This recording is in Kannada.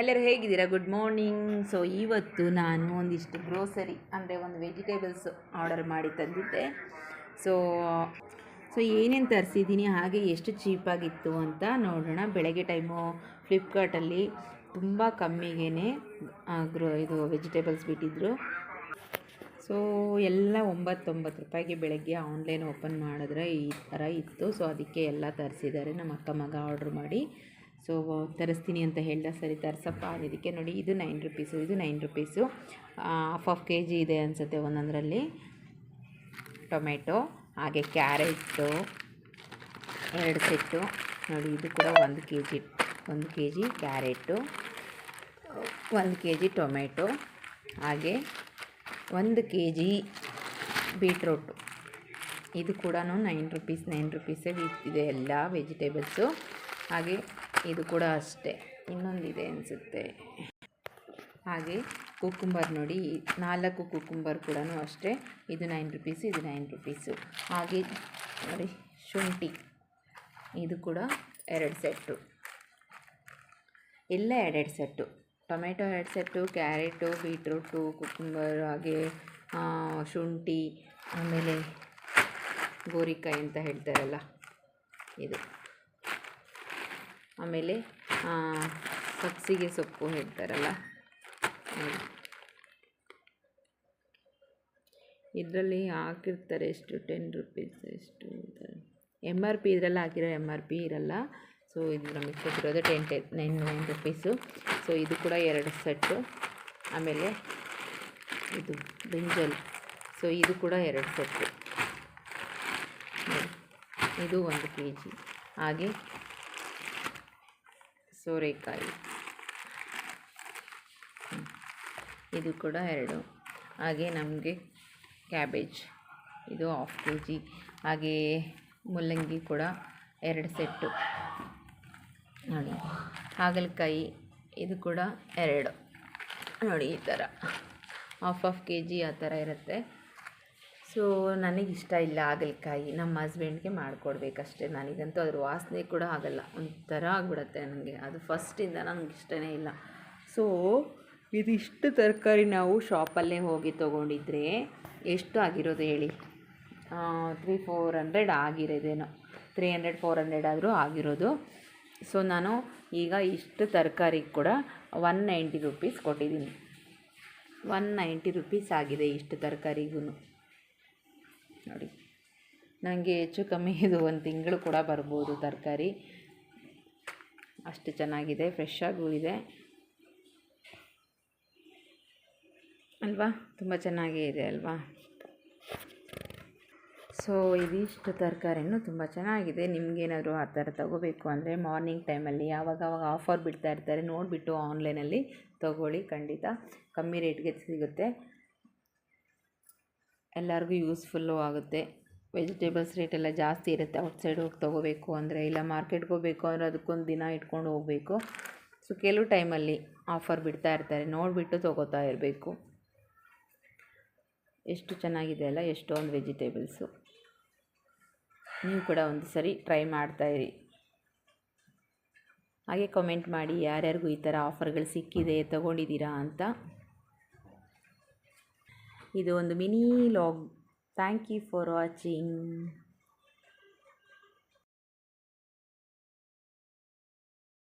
ಎಲ್ಲರೂ ಹೇಗಿದ್ದೀರಾ? ಗುಡ್ ಮಾರ್ನಿಂಗ್ ಸೊ ಇವತ್ತು ನಾನು ಒಂದಿಷ್ಟು ಗ್ರೋಸರಿ ಅಂದರೆ ಒಂದು ವೆಜಿಟೇಬಲ್ಸ್ ಆರ್ಡರ್ ಮಾಡಿ ತಂದಿದ್ದೆ. ಸೊ ಸೊ ಏನೇನು ತರಿಸಿದ್ದೀನಿ, ಹಾಗೆ ಎಷ್ಟು ಚೀಪಾಗಿತ್ತು ಅಂತ ನೋಡೋಣ. ಬೆಳಗ್ಗೆ ಟೈಮು ಫ್ಲಿಪ್ಕಾರ್ಟಲ್ಲಿ ತುಂಬ ಕಮ್ಮಿಗೇ ಗ್ರೋ ಇದು ವೆಜಿಟೇಬಲ್ಸ್ ಬಿಟ್ಟಿದ್ದರು ಸೊ ಎಲ್ಲ ಒಂಬತ್ತೊಂಬತ್ತು ರೂಪಾಯಿಗೆ ಬೆಳಗ್ಗೆ ಆನ್ಲೈನ್ ಓಪನ್ ಮಾಡಿದ್ರೆ ಈ ಥರ ಇತ್ತು. ಸೊ ಅದಕ್ಕೆ ಎಲ್ಲ ತರಿಸಿದ್ದಾರೆ. ನಮ್ಮ ಅಕ್ಕ ಮಗ ಆರ್ಡ್ರ್ ಮಾಡಿ ಸೊ ತರಿಸ್ತೀನಿ ಅಂತ ಹೇಳ್ದ, ಸರಿ ತರಿಸಪ್ಪ. ಅದಕ್ಕೆ ನೋಡಿ, ಇದು ನೈನ್ ರುಪೀಸು ಇದು nine rupees half of K G ಇದೆ ಅನಿಸುತ್ತೆ ಒಂದೊಂದರಲ್ಲಿ. ಟೊಮೆಟೊ ಹಾಗೆ ಕ್ಯಾರೆಟು ಎರಡು ಸೆಟ್ಟು ನೋಡಿ, ಇದು ಕೂಡ ಒಂದು ಕೆ ಜಿ ಒಂದು ಕೆ ಜಿ ಕ್ಯಾರೆಟು ಒಂದು ಕೆ ಜಿ ಟೊಮೆಟೊ ಹಾಗೆ ಒಂದು ಕೆ ಜಿ ಬೀಟ್ರೋಟು ಇದು ಕೂಡ ನೈನ್ ರುಪೀಸ್ ನೈನ್ ರುಪೀಸೇ ಇದೆ ಎಲ್ಲ ವೆಜಿಟೇಬಲ್ಸು ಹಾಗೆ ಇದು ಕೂಡ ಅಷ್ಟೇ. ಇನ್ನೊಂದಿದೆ ಅನಿಸುತ್ತೆ. ಹಾಗೆ ಕುಕ್ಕುಂಬರ್ ನೋಡಿ, ನಾಲ್ಕು ಕುಕ್ಕುಂಬರ್ ಕೂಡ ಅಷ್ಟೇ. ಇದು ನೈನ್ ರುಪೀಸು ಇದು ನೈನ್ ರುಪೀಸು ಹಾಗೆ ನೋಡಿ ಶುಂಠಿ, ಇದು ಕೂಡ ಎರಡು ಸೆಟ್ಟು ಎಲ್ಲ ಎರಡೆರಡು ಸೆಟ್ಟು ಟೊಮೆಟೊ ಎರಡು ಸೆಟ್ಟು ಕ್ಯಾರೆಟು, ಬೀಟ್ರೂಟು ಕುಕ್ಕುಂಬರ್ ಹಾಗೆ ಶುಂಠಿ, ಆಮೇಲೆ ಗೋರಿಕಾಯಿ ಅಂತ ಹೇಳ್ತಾರಲ್ಲ, ಇದು. ಆಮೇಲೆ ಸಬ್ಸಿಗೆ ಸೊಪ್ಪು ಹೇಳ್ತಾರಲ್ಲ? ಇದರಲ್ಲಿ ಹಾಕಿರ್ತಾರೆ ಎಷ್ಟು ಟೆನ್ ರುಪೀಸ್ ಎಷ್ಟು ಎಂ ಆರ್ ಪಿ ಇದರಲ್ಲಿ ಹಾಕಿರೋ ಎಂ ಆರ್ ಪಿ ಇರಲ್ಲ. ಸೊ ಇದು ನಮಗೆ ಕೊಟ್ಟಿರೋದು ten ten nine nine rupees so ಇದು ಕೂಡ ಎರಡು ಸೆಟ್ಟು ಆಮೇಲೆ ಇದು ಬ್ರಿಂಜಲ್ ಸೊ ಇದು ಕೂಡ ಎರಡು ಸೆಟ್ಟು ಇದು ಒಂದು ಕೆ ಜಿ ಹಾಗೆ ಸೋರೆಕಾಯಿ. ಇದು ಕೂಡ ಎರಡು. ಹಾಗೆ ನಮಗೆ ಕ್ಯಾಬೇಜ್. ಇದು ಹಾಫ್ ಕೆ ಜಿ ಹಾಗೆಯೇ ಮುಲ್ಲಂಗಿ ಕೂಡ ಎರಡು ಸೆಟ್ಟು. ನೋಡಿ, ಹಾಗಲಕಾಯಿ ಇದು ಕೂಡ ಎರಡು. ನೋಡಿ, ಈ ಥರ ಹಾಫ್ ಹಾಫ್ ಕೆ ಜಿ ಆ ಥರ ಇರುತ್ತೆ. ಸೊ, ನನಗಿಷ್ಟ ಇಲ್ಲ ಹಾಗಲಕಾಯಿ ನಮ್ಮ ಹಸ್ಬೆಂಡ್ಗೆ ಮಾಡಿಕೊಡ್ಬೇಕಷ್ಟೇ. ನನಗಂತೂ ಅದ್ರ ವಾಸನೆ ಕೂಡ ಆಗಲ್ಲ. ಒಂಥರ ಆಗಿಬಿಡುತ್ತೆ ನನಗೆ. ಅದು ಫಸ್ಟಿಂದ ನನಗೆ ಇಷ್ಟನೇ ಇಲ್ಲ. ಸೊ ಇದಿಷ್ಟು ತರಕಾರಿ ನಾವು ಶಾಪಲ್ಲೇ ಹೋಗಿ ತೊಗೊಂಡಿದ್ರೆ ಎಷ್ಟು ಆಗಿರೋದು ಹೇಳಿ? ತ್ರೀ ಫೋರ್ ಹಂಡ್ರೆಡ್ ಆಗಿರೋದೇನೋ. ತ್ರೀ ಹಂಡ್ರೆಡ್ ಫೋರ್ ಹಂಡ್ರೆಡ್ ಆದರೂ ಆಗಿರೋದು. ಸೊ ನಾನು ಈಗ ಇಷ್ಟು ತರಕಾರಿ ಕೂಡ ಒನ್ ನೈಂಟಿ ರುಪೀಸ್ ಕೊಟ್ಟಿದ್ದೀನಿ. ಒನ್ ನೈಂಟಿ ರುಪೀಸ್ ಆಗಿದೆ ಇಷ್ಟು ತರಕಾರಿಗೂ ನೋಡಿ. ನನಗೆ ಹೆಚ್ಚು ಕಮ್ಮಿ ಇದು ಒಂದು ತಿಂಗಳು ಕೂಡ ಬರ್ಬೋದು ತರಕಾರಿ. ಅಷ್ಟು ಚೆನ್ನಾಗಿದೆ ಫ್ರೆಶ್ ಆಗೂ ಇದೆ. ಅಲ್ವಾ? ತುಂಬ ಚೆನ್ನಾಗೇ ಇದೆ ಅಲ್ವಾ? ಸೊ ಇದಿಷ್ಟು ತರಕಾರಿನೂ ತುಂಬ ಚೆನ್ನಾಗಿದೆ. ನಿಮಗೇನಾದರೂ ಆ ಥರ ತಗೋಬೇಕು ಅಂದರೆ ಮಾರ್ನಿಂಗ್ ಟೈಮಲ್ಲಿ ಯಾವಾಗ ಆವಾಗ ಆಫರ್ ಬಿಡ್ತಾ ಇರ್ತಾರೆ ನೋಡಿಬಿಟ್ಟು ಆನ್ಲೈನಲ್ಲಿ ತೊಗೊಳ್ಳಿ. ಖಂಡಿತ ಕಮ್ಮಿ ರೇಟ್ಗೆ ಸಿಗುತ್ತೆ. ಎಲ್ಲರಿಗೂ ಯೂಸ್ಫುಲ್ಲು ಆಗುತ್ತೆ. ವೆಜಿಟೇಬಲ್ಸ್ ರೇಟೆಲ್ಲ ಜಾಸ್ತಿ ಇರುತ್ತೆ. ಔಟ್ಸೈಡ್ ಹೋಗಿ ತೊಗೋಬೇಕು ಅಂದರೆ, ಇಲ್ಲ ಮಾರ್ಕೆಟ್ಗೆ ಹೋಗಬೇಕು ಅಂದರೆ ಅದಕ್ಕೊಂದು ದಿನ ಇಟ್ಕೊಂಡು ಹೋಗಬೇಕು. ಸೊ ಕೆಲವು ಟೈಮಲ್ಲಿ ಆಫರ್ ಬಿಡ್ತಾ ಇರ್ತಾರೆ. ನೋಡಿಬಿಟ್ಟು ತೊಗೋತಾ ಇರಬೇಕು. ಎಷ್ಟು ಚೆನ್ನಾಗಿದೆ ಅಲ್ಲ, ಎಷ್ಟೊಂದು ವೆಜಿಟೇಬಲ್ಸು ನೀವು ಕೂಡ ಒಂದು ಸರಿ ಟ್ರೈ ಮಾಡ್ತಾಯಿರಿ ಹಾಗೆ ಕಮೆಂಟ್ ಮಾಡಿ ಯಾರ್ಯಾರಿಗೂ ಈ ಥರ ಆಫರ್ಗಳು ಸಿಕ್ಕಿದೆ, ತೊಗೊಂಡಿದ್ದೀರಾ ಅಂತ. ಇದು ಒಂದು mini vlog thank you for watching